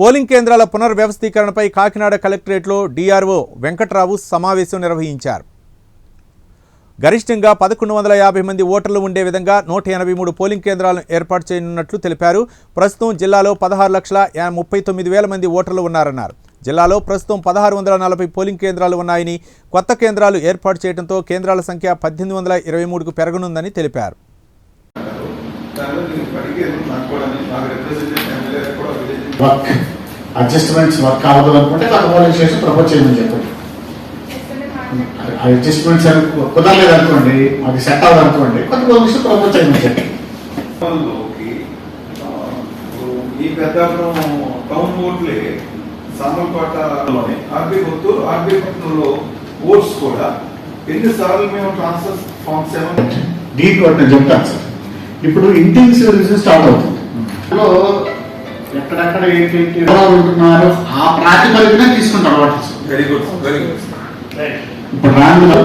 Polling కేంద్రాల పునర్వ్యవస్థీకరణపై కాకినాడ కలెక్టరేట్లో DRO Venkatrao సమావేశం నిర్వహించారు. గరిష్టంగా పదకొండు వందల యాభై మంది ఓటర్లు ఉండే విధంగా నూట ఎనభై మూడు పోలింగ్ కేంద్రాలను ఏర్పాటు చేయనున్నట్లు తెలిపారు. ప్రస్తుతం జిల్లాలో పదహారు లక్షల యా- ముప్పై తొమ్మిది వేల మంది ఓటర్లు ఉన్నారన్నారు. జిల్లాలో ప్రస్తుతం పదహారు వందల నలభై పోలింగ్ కేంద్రాలు ఉన్నాయని కొత్త కేంద్రాలు ఏర్పాటు చేయడంతో కేంద్రాల సంఖ్య పద్దెనిమిది వందల ఇరవై మూడుకు పెరగనుందని తెలిపారు. నాకు నాకు వర్క్ అడ్జస్ట్మెంట్స్ వర్క్ అవ్వదు అనుకుంటే కొత్త పోలింగ్ స్టేషన్ ప్రపోజ్ చేయమని చెప్పండి. అడ్జస్ట్మెంట్స్ కుదరలేదు అనుకోండి అది సెట్ అవ్వదు అనుకోండి కొత్త పోలింగ్ స్టేషన్ ప్రపోజ్ చేయమని చెప్పండి. ఈ పెద్దాపురం టౌన్ ఓట్లే సామర్లకోటలోని ఆర్బీ కొత్తూరు ఆర్బీ పట్టణంలో ఓట్స్ కూడా ఎన్నిసార్లు మేము ట్రాన్స్ఫర్ ఫామ్ సెవెన్ డీప్ ఒకటి నేను చెప్తాను సార్. ఇప్పుడు ఇంటెన్సివ్ రివిజన్ స్టార్ట్ అవుతుంది. ఎక్కడెక్కడ ఏంటి ఎవరు ఉంటున్నారు? ఆ ప్రాతిపదికన తీసుకుంటారు వాటి వెరీ గుడ్ వెరీ గుడ్ ఇప్పుడు రాను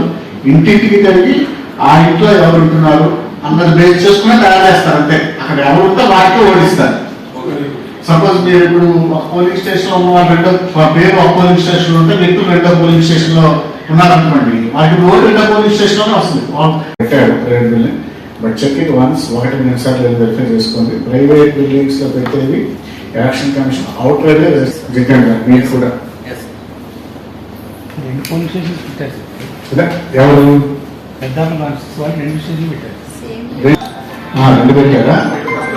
ఇంటింటికి తిరిగి ఆ ఇంట్లో ఎవరు ఉంటున్నారు? అన్నది బేస్ చేసుకుని తయారు చేస్తారు అంతే. అక్కడ ఎవరు ఉంటే వాటికి ఓడిస్తారు. సపోజ్ మీరు ఇప్పుడు ఒక పోలింగ్ స్టేషన్లో ఉన్న రెండో పేరు ఒక పోలింగ్ స్టేషన్లో ఉంటే వ్యక్తులు రెండో పోలింగ్ స్టేషన్లో ఉన్నారనుకోండి వాళ్ళకి ఓటు రెండో పోలింగ్ స్టేషన్లోనే వస్తుంది పెట్టాడు private building but check it once ఒకటి రెండు సార్లు వెరిఫై చేసుకోండి. ప్రైవేట్ బిల్డింగ్స్లో పెట్టేవి ఎలక్షన్ కమిషన్ అవుట్ మీరు కూడా. రెండు పోలీస్ స్టేషన్ పెట్టారు? ఎవరు? రెండు స్టేషన్ పెట్టారు. రెండు పెట్టారా?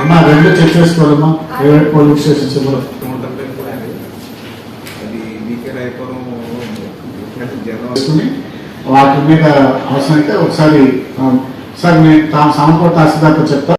అమ్మా రెండు చెక్ చేసుకోవాలమ్మా. స్టేషన్స్ వాటి మీద అవసరమైతే ఒకసారి ఆ, సార్ నేను తాము సమకూట తహసీల్దార్తో చెప్తా.